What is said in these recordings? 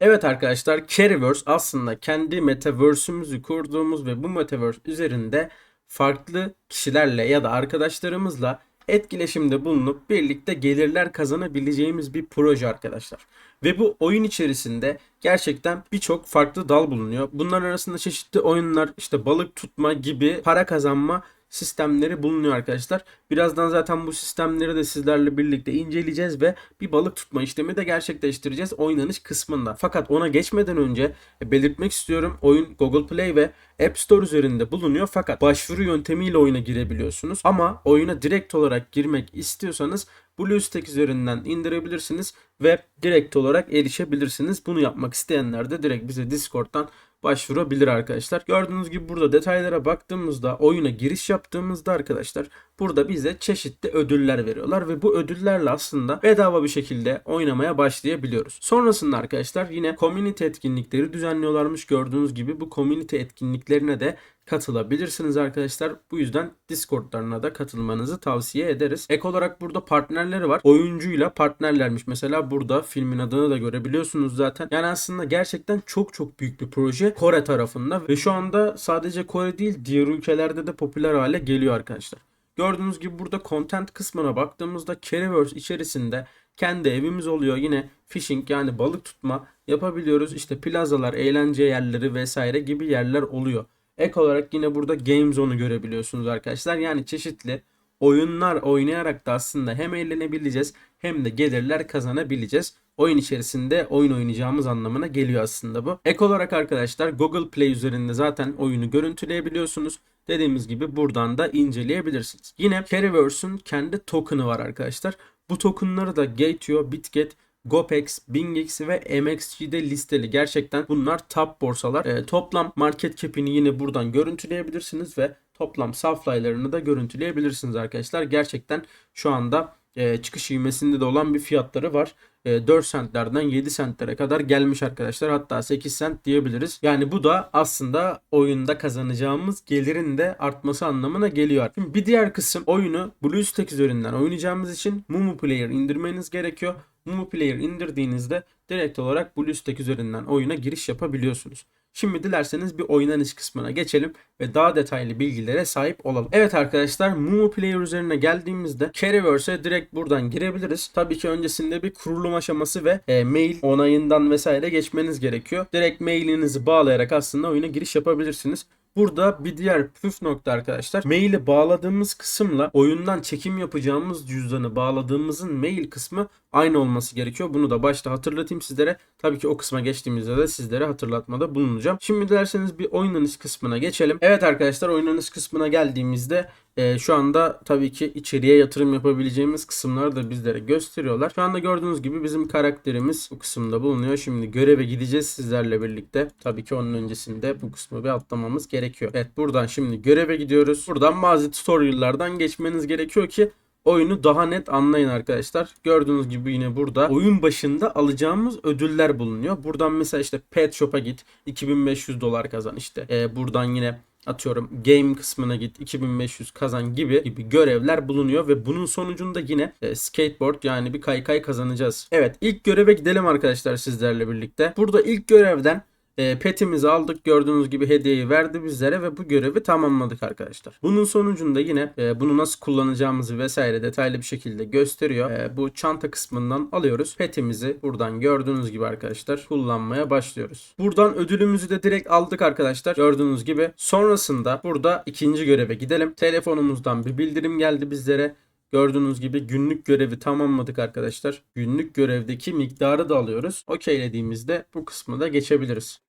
Evet arkadaşlar Carryverse aslında kendi metaverse'ümüzü kurduğumuz ve bu metaverse üzerinde farklı kişilerle ya da arkadaşlarımızla etkileşimde bulunup birlikte gelirler kazanabileceğimiz bir proje arkadaşlar. Ve bu oyun içerisinde gerçekten birçok farklı dal bulunuyor. Bunların arasında çeşitli oyunlar işte balık tutma gibi para kazanma sistemleri bulunuyor arkadaşlar. Birazdan zaten bu sistemleri de sizlerle birlikte inceleyeceğiz ve bir balık tutma işlemi de gerçekleştireceğiz oynanış kısmında. Fakat ona geçmeden önce e, belirtmek istiyorum oyun Google Play ve App Store üzerinde bulunuyor fakat başvuru yöntemiyle oyuna girebiliyorsunuz. Ama oyuna direkt olarak girmek istiyorsanız BlueStack üzerinden indirebilirsiniz ve direkt olarak erişebilirsiniz. Bunu yapmak isteyenler de direkt bize Discord'dan başvurabilir arkadaşlar. Gördüğünüz gibi burada detaylara baktığımızda oyuna giriş yaptığımızda arkadaşlar burada bize çeşitli ödüller veriyorlar ve bu ödüllerle aslında bedava bir şekilde oynamaya başlayabiliyoruz. Sonrasında arkadaşlar yine community etkinlikleri düzenliyorlarmış. Gördüğünüz gibi bu community etkinliklerine de katılabilirsiniz arkadaşlar. Bu yüzden Discord'larına da katılmanızı tavsiye ederiz. Ek olarak burada partnerleri var. Oyuncuyla partnerlermiş. Mesela burada filmin adını da görebiliyorsunuz zaten. Yani aslında gerçekten çok çok büyük bir proje Kore tarafında ve şu anda sadece Kore değil diğer ülkelerde de popüler hale geliyor arkadaşlar. Gördüğünüz gibi burada content kısmına baktığımızda Carryverse içerisinde kendi evimiz oluyor. Yine fishing yani balık tutma yapabiliyoruz. İşte plazalar, eğlence yerleri vesaire gibi yerler oluyor. Ek olarak yine burada Game Zone'u görebiliyorsunuz arkadaşlar. Yani çeşitli oyunlar oynayarak da aslında hem eğlenebileceğiz hem de gelirler kazanabileceğiz. Oyun içerisinde oyun oynayacağımız anlamına geliyor aslında bu. Ek olarak arkadaşlar Google Play üzerinde zaten oyunu görüntüleyebiliyorsunuz. Dediğimiz gibi buradan da inceleyebilirsiniz. Yine Carryverse'ün kendi token'ı var arkadaşlar. Bu token'ları da Gateo, Bitget, Gopex, BingX ve MXG'de listeli. Gerçekten bunlar top borsalar. E, toplam market cap'ini yine buradan görüntüleyebilirsiniz ve toplam supply'larını da görüntüleyebilirsiniz arkadaşlar. Gerçekten şu anda e, çıkış ivmesinde de olan bir fiyatları var. E, 4 centlerden 7 centlere kadar gelmiş arkadaşlar. Hatta 8 cent diyebiliriz. Yani bu da aslında oyunda kazanacağımız gelirin de artması anlamına geliyor. Şimdi bir diğer kısım oyunu BlueStack üzerinden oynayacağımız için Mumu Player indirmeniz gerekiyor. Mumu Player indirdiğinizde direkt olarak BlueStack üzerinden oyuna giriş yapabiliyorsunuz. Şimdi dilerseniz bir oynanış kısmına geçelim ve daha detaylı bilgilere sahip olalım. Evet arkadaşlar Mumu Player üzerine geldiğimizde Carryverse'e direkt buradan girebiliriz. Tabii ki öncesinde bir kurulum aşaması ve e, mail onayından vesaire geçmeniz gerekiyor. Direkt mailinizi bağlayarak aslında oyuna giriş yapabilirsiniz. Burada bir diğer püf nokta arkadaşlar. Maili bağladığımız kısımla oyundan çekim yapacağımız cüzdanı bağladığımızın mail kısmı aynı olması gerekiyor. Bunu da başta hatırlatayım sizlere. Tabii ki o kısma geçtiğimizde de sizlere hatırlatmada bulunacağım. Şimdi dilerseniz bir oynanış kısmına geçelim. Evet arkadaşlar oynanış kısmına geldiğimizde e, şu anda tabii ki içeriye yatırım yapabileceğimiz kısımları da bizlere gösteriyorlar. Şu anda gördüğünüz gibi bizim karakterimiz bu kısımda bulunuyor. Şimdi göreve gideceğiz sizlerle birlikte. Tabii ki onun öncesinde bu kısmı bir atlamamız gerekiyor. Evet buradan şimdi göreve gidiyoruz. Buradan bazı tutorial'lardan geçmeniz gerekiyor ki oyunu daha net anlayın arkadaşlar. Gördüğünüz gibi yine burada oyun başında alacağımız ödüller bulunuyor. Buradan mesela işte Pet Shop'a git 2500 dolar kazan işte. Ee, buradan yine atıyorum game kısmına git 2500 kazan gibi gibi görevler bulunuyor ve bunun sonucunda yine e, skateboard yani bir kaykay kazanacağız. Evet ilk göreve gidelim arkadaşlar sizlerle birlikte. Burada ilk görevden e, petimizi aldık gördüğünüz gibi hediyeyi verdi bizlere ve bu görevi tamamladık arkadaşlar. Bunun sonucunda yine e, bunu nasıl kullanacağımızı vesaire detaylı bir şekilde gösteriyor. E, bu çanta kısmından alıyoruz. Petimizi buradan gördüğünüz gibi arkadaşlar kullanmaya başlıyoruz. Buradan ödülümüzü de direkt aldık arkadaşlar. Gördüğünüz gibi. Sonrasında burada ikinci göreve gidelim. Telefonumuzdan bir bildirim geldi bizlere. Gördüğünüz gibi günlük görevi tamamladık arkadaşlar. Günlük görevdeki miktarı da alıyoruz. Okeylediğimizde bu kısmı da geçebiliriz.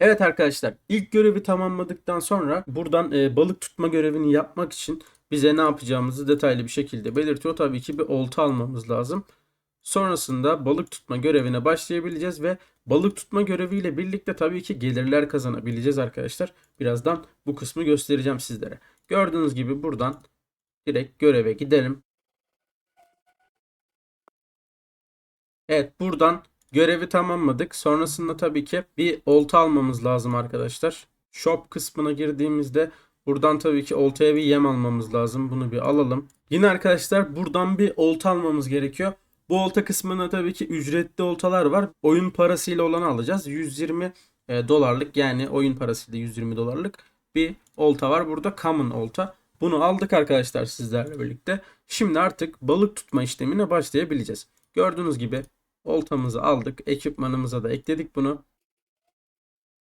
Evet arkadaşlar ilk görevi tamamladıktan sonra buradan e, balık tutma görevini yapmak için bize ne yapacağımızı detaylı bir şekilde belirtiyor. Tabii ki bir olta almamız lazım. Sonrasında balık tutma görevine başlayabileceğiz ve balık tutma göreviyle birlikte tabii ki gelirler kazanabileceğiz arkadaşlar. Birazdan bu kısmı göstereceğim sizlere. Gördüğünüz gibi buradan direkt göreve gidelim. Evet buradan Görevi tamamladık. Sonrasında tabii ki bir olta almamız lazım arkadaşlar. Shop kısmına girdiğimizde buradan tabii ki oltaya bir yem almamız lazım. Bunu bir alalım. Yine arkadaşlar buradan bir olta almamız gerekiyor. Bu olta kısmında tabii ki ücretli oltalar var. Oyun parasıyla olanı alacağız. 120 e, dolarlık yani oyun parasıyla 120 dolarlık bir olta var. Burada common olta. Bunu aldık arkadaşlar sizlerle birlikte. Şimdi artık balık tutma işlemine başlayabileceğiz. Gördüğünüz gibi oltamızı aldık. Ekipmanımıza da ekledik bunu.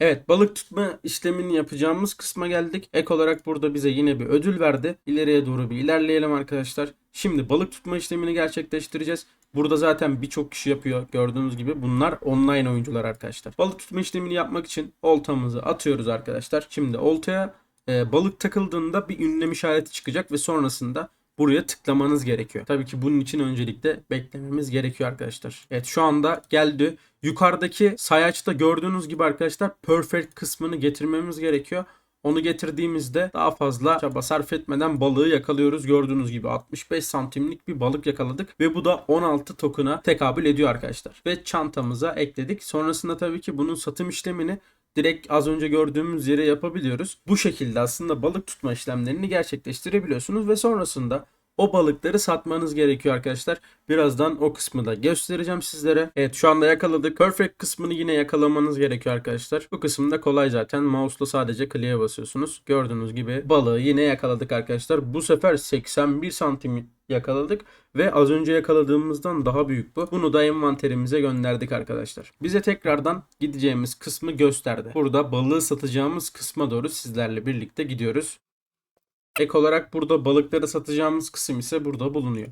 Evet balık tutma işlemini yapacağımız kısma geldik. Ek olarak burada bize yine bir ödül verdi. İleriye doğru bir ilerleyelim arkadaşlar. Şimdi balık tutma işlemini gerçekleştireceğiz. Burada zaten birçok kişi yapıyor gördüğünüz gibi. Bunlar online oyuncular arkadaşlar. Balık tutma işlemini yapmak için oltamızı atıyoruz arkadaşlar. Şimdi oltaya e, balık takıldığında bir ünlem işareti çıkacak ve sonrasında buraya tıklamanız gerekiyor. Tabii ki bunun için öncelikle beklememiz gerekiyor arkadaşlar. Evet şu anda geldi. Yukarıdaki sayaçta gördüğünüz gibi arkadaşlar perfect kısmını getirmemiz gerekiyor. Onu getirdiğimizde daha fazla çaba sarf etmeden balığı yakalıyoruz. Gördüğünüz gibi 65 santimlik bir balık yakaladık ve bu da 16 token'a tekabül ediyor arkadaşlar. Ve çantamıza ekledik. Sonrasında tabii ki bunun satım işlemini direkt az önce gördüğümüz yere yapabiliyoruz. Bu şekilde aslında balık tutma işlemlerini gerçekleştirebiliyorsunuz ve sonrasında o balıkları satmanız gerekiyor arkadaşlar. Birazdan o kısmı da göstereceğim sizlere. Evet şu anda yakaladık. Perfect kısmını yine yakalamanız gerekiyor arkadaşlar. Bu kısımda kolay zaten. Mouse'la sadece clear'e basıyorsunuz. Gördüğünüz gibi balığı yine yakaladık arkadaşlar. Bu sefer 81 santim yakaladık ve az önce yakaladığımızdan daha büyük bu. Bunu da envanterimize gönderdik arkadaşlar. Bize tekrardan gideceğimiz kısmı gösterdi. Burada balığı satacağımız kısma doğru sizlerle birlikte gidiyoruz. Ek olarak burada balıkları satacağımız kısım ise burada bulunuyor.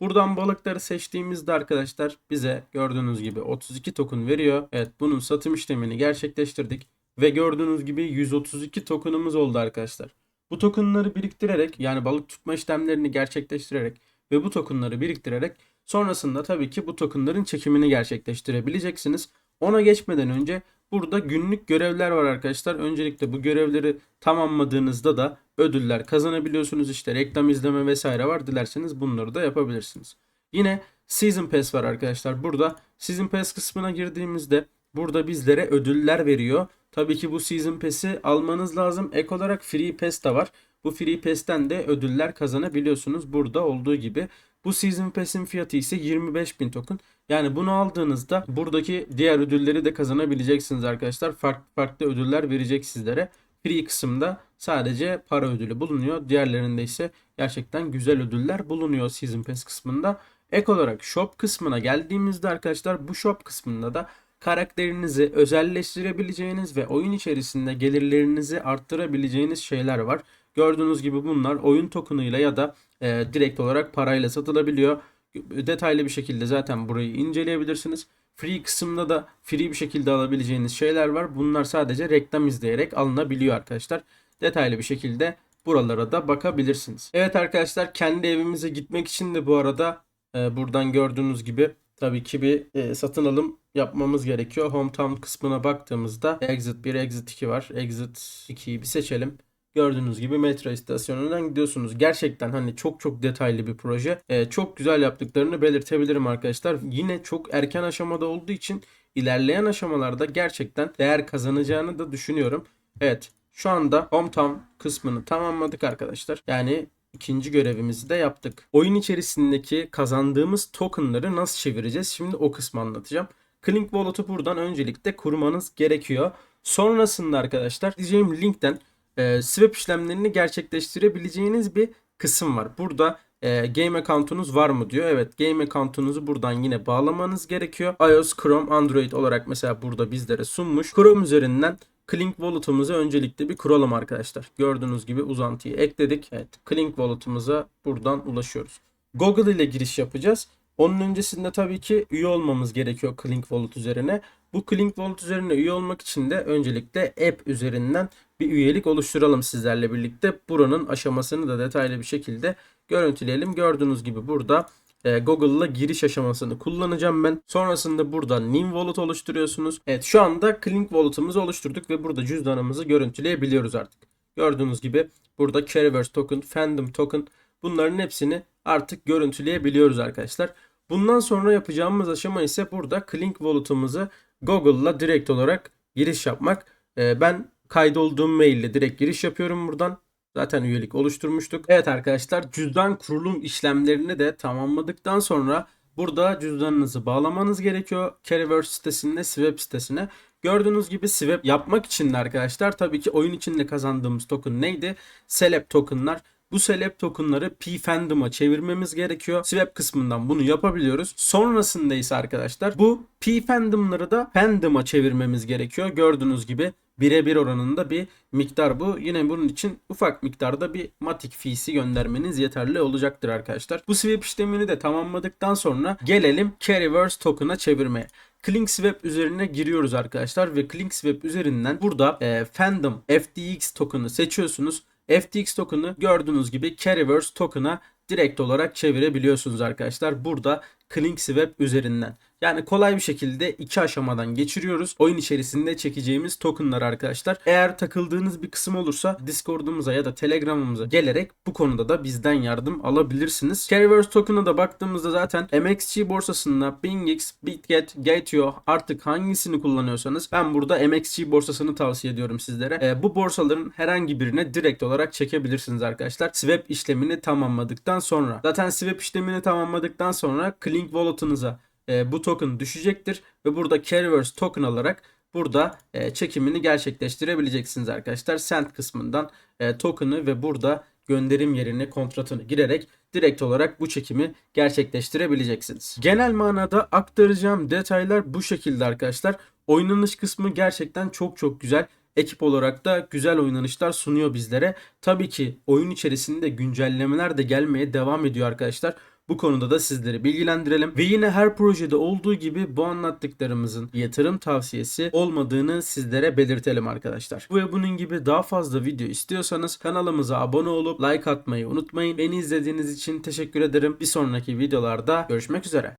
Buradan balıkları seçtiğimizde arkadaşlar bize gördüğünüz gibi 32 token veriyor. Evet bunun satım işlemini gerçekleştirdik. Ve gördüğünüz gibi 132 tokenımız oldu arkadaşlar. Bu tokenları biriktirerek yani balık tutma işlemlerini gerçekleştirerek ve bu tokenları biriktirerek sonrasında tabii ki bu tokenların çekimini gerçekleştirebileceksiniz. Ona geçmeden önce burada günlük görevler var arkadaşlar. Öncelikle bu görevleri tamamladığınızda da ödüller kazanabiliyorsunuz. İşte reklam izleme vesaire var. Dilerseniz bunları da yapabilirsiniz. Yine Season Pass var arkadaşlar. Burada Season Pass kısmına girdiğimizde burada bizlere ödüller veriyor. Tabii ki bu Season Pass'i almanız lazım. Ek olarak Free Pass de var. Bu Free Pass'ten de ödüller kazanabiliyorsunuz. Burada olduğu gibi. Bu Season Pass'in fiyatı ise 25.000 token. Yani bunu aldığınızda buradaki diğer ödülleri de kazanabileceksiniz arkadaşlar. Farklı farklı ödüller verecek sizlere. Free kısımda sadece para ödülü bulunuyor. Diğerlerinde ise gerçekten güzel ödüller bulunuyor Season Pass kısmında. Ek olarak shop kısmına geldiğimizde arkadaşlar bu shop kısmında da karakterinizi özelleştirebileceğiniz ve oyun içerisinde gelirlerinizi arttırabileceğiniz şeyler var. Gördüğünüz gibi bunlar oyun tokenıyla ya da e, direkt olarak parayla satılabiliyor. Detaylı bir şekilde zaten burayı inceleyebilirsiniz. Free kısımda da free bir şekilde alabileceğiniz şeyler var. Bunlar sadece reklam izleyerek alınabiliyor arkadaşlar. Detaylı bir şekilde buralara da bakabilirsiniz. Evet arkadaşlar kendi evimize gitmek için de bu arada e, buradan gördüğünüz gibi tabii ki bir e, satın alım yapmamız gerekiyor. Hometown kısmına baktığımızda Exit 1, Exit 2 var. Exit 2'yi bir seçelim. Gördüğünüz gibi metro istasyonundan gidiyorsunuz. Gerçekten hani çok çok detaylı bir proje. Ee, çok güzel yaptıklarını belirtebilirim arkadaşlar. Yine çok erken aşamada olduğu için ilerleyen aşamalarda gerçekten değer kazanacağını da düşünüyorum. Evet şu anda hometown kısmını tamamladık arkadaşlar. Yani ikinci görevimizi de yaptık. Oyun içerisindeki kazandığımız tokenları nasıl çevireceğiz? Şimdi o kısmı anlatacağım. Clink Wallet'ı buradan öncelikle kurmanız gerekiyor. Sonrasında arkadaşlar diyeceğim linkten e, swap işlemlerini gerçekleştirebileceğiniz bir kısım var. Burada e, game account'unuz var mı diyor. Evet game account'unuzu buradan yine bağlamanız gerekiyor. iOS, Chrome, Android olarak mesela burada bizlere sunmuş. Chrome üzerinden Clink Wallet'ımızı öncelikle bir kuralım arkadaşlar. Gördüğünüz gibi uzantıyı ekledik. Evet Clink Wallet'ımıza buradan ulaşıyoruz. Google ile giriş yapacağız. Onun öncesinde tabii ki üye olmamız gerekiyor Clink Wallet üzerine. Bu Clink Wallet üzerine üye olmak için de öncelikle app üzerinden bir üyelik oluşturalım sizlerle birlikte. Buranın aşamasını da detaylı bir şekilde görüntüleyelim. Gördüğünüz gibi burada e, Google'la giriş aşamasını kullanacağım ben. Sonrasında burada Nim Wallet oluşturuyorsunuz. Evet şu anda Clink Wallet'ımızı oluşturduk ve burada cüzdanımızı görüntüleyebiliyoruz artık. Gördüğünüz gibi burada Carryverse Token, Fandom Token bunların hepsini artık görüntüleyebiliyoruz arkadaşlar. Bundan sonra yapacağımız aşama ise burada Clink Wallet'ımızı Google'la direkt olarak giriş yapmak. E, ben kaydolduğum maille direkt giriş yapıyorum buradan. Zaten üyelik oluşturmuştuk. Evet arkadaşlar cüzdan kurulum işlemlerini de tamamladıktan sonra Burada cüzdanınızı bağlamanız gerekiyor. Carryverse sitesinde, Swap sitesine. Gördüğünüz gibi swap yapmak için de arkadaşlar tabii ki oyun içinde kazandığımız token neydi? Celeb tokenlar. Bu celeb tokenları P-Fandom'a çevirmemiz gerekiyor. Swap kısmından bunu yapabiliyoruz. Sonrasında ise arkadaşlar bu P-Fandom'ları da Fandom'a çevirmemiz gerekiyor. Gördüğünüz gibi birebir oranında bir miktar bu. Yine bunun için ufak miktarda bir Matic fee'si göndermeniz yeterli olacaktır arkadaşlar. Bu swap işlemini de tamamladıktan sonra gelelim Carryverse token'a çevirmeye. ClinkSwap üzerine giriyoruz arkadaşlar ve ClinkSwap üzerinden burada e, Fandom FTX token'ı seçiyorsunuz. FTX token'ı gördüğünüz gibi Carryverse token'a direkt olarak çevirebiliyorsunuz arkadaşlar. Burada ClinkSwap üzerinden. Yani kolay bir şekilde iki aşamadan geçiriyoruz. Oyun içerisinde çekeceğimiz tokenlar arkadaşlar. Eğer takıldığınız bir kısım olursa Discord'umuza ya da Telegram'ımıza gelerek bu konuda da bizden yardım alabilirsiniz. Carryverse token'a da baktığımızda zaten MXC borsasında BingX, BitGet, Gateo artık hangisini kullanıyorsanız ben burada MXC borsasını tavsiye ediyorum sizlere. Ee, bu borsaların herhangi birine direkt olarak çekebilirsiniz arkadaşlar. Swap işlemini tamamladıktan sonra. Zaten swap işlemini tamamladıktan sonra Clink Wallet'ınıza e, bu token düşecektir ve burada Carryverse token alarak burada e, çekimini gerçekleştirebileceksiniz arkadaşlar. Send kısmından e, token'ı ve burada gönderim yerine kontratını girerek direkt olarak bu çekimi gerçekleştirebileceksiniz. Genel manada aktaracağım detaylar bu şekilde arkadaşlar. Oynanış kısmı gerçekten çok çok güzel. Ekip olarak da güzel oynanışlar sunuyor bizlere. Tabii ki oyun içerisinde güncellemeler de gelmeye devam ediyor arkadaşlar. Bu konuda da sizleri bilgilendirelim. Ve yine her projede olduğu gibi bu anlattıklarımızın yatırım tavsiyesi olmadığını sizlere belirtelim arkadaşlar. Bu ve bunun gibi daha fazla video istiyorsanız kanalımıza abone olup like atmayı unutmayın. Beni izlediğiniz için teşekkür ederim. Bir sonraki videolarda görüşmek üzere.